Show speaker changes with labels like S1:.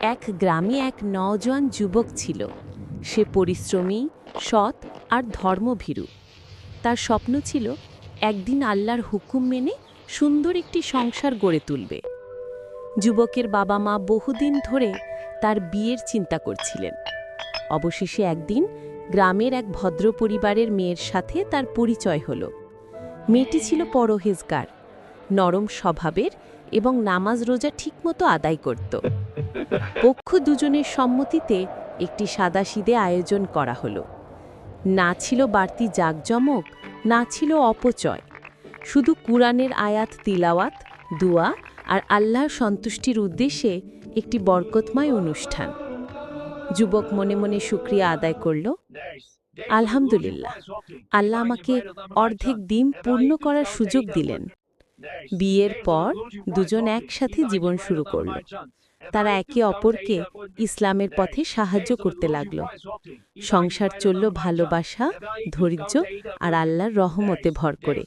S1: এক গ্রামে এক নওজোয়ান যুবক ছিল। সে পরিশ্রমী, সৎ আর ধর্মভীরু। তার স্বপ্ন ছিল একদিন আল্লাহর হুকুম মেনে সুন্দর একটি সংসার গড়ে তুলবে। যুবকের বাবা মা বহুদিন ধরে তার বিয়ের চিন্তা করছিলেন। অবশেষে একদিন গ্রামের এক ভদ্র পরিবারের মেয়ের সাথে তার পরিচয় হল। মেয়েটি ছিল পরহেজগার। নরম স্বভাবের এবং নামাজ রোজা ঠিকমতো আদায় করত। পক্ষ দুজনের সম্মতিতে একটি সাদাসিদে আয়োজন করা হলো। না ছিল বাড়তি জাকজমক, না ছিল অপচয়। শুধু কুরআনের আয়াত তিলাওয়াত, দুয়া আর আল্লাহর সন্তুষ্টির উদ্দেশ্যে একটি বরকতময় অনুষ্ঠান। যুবক মনে মনে শুক্রিয়া আদায় করল,
S2: আলহামদুলিল্লাহ। আল্লাহ আমাকে অর্ধেক দিন পূর্ণ করার সুযোগ দিলেন।
S1: বিয়ের পর দুজন একসাথে জীবন শুরু করল। তারা একে অপরকে ইসলামের পথে সাহায্য করতে লাগল। সংসার চলল ভালোবাসা, ধৈর্য আর আল্লাহর রহমতে ভর করে।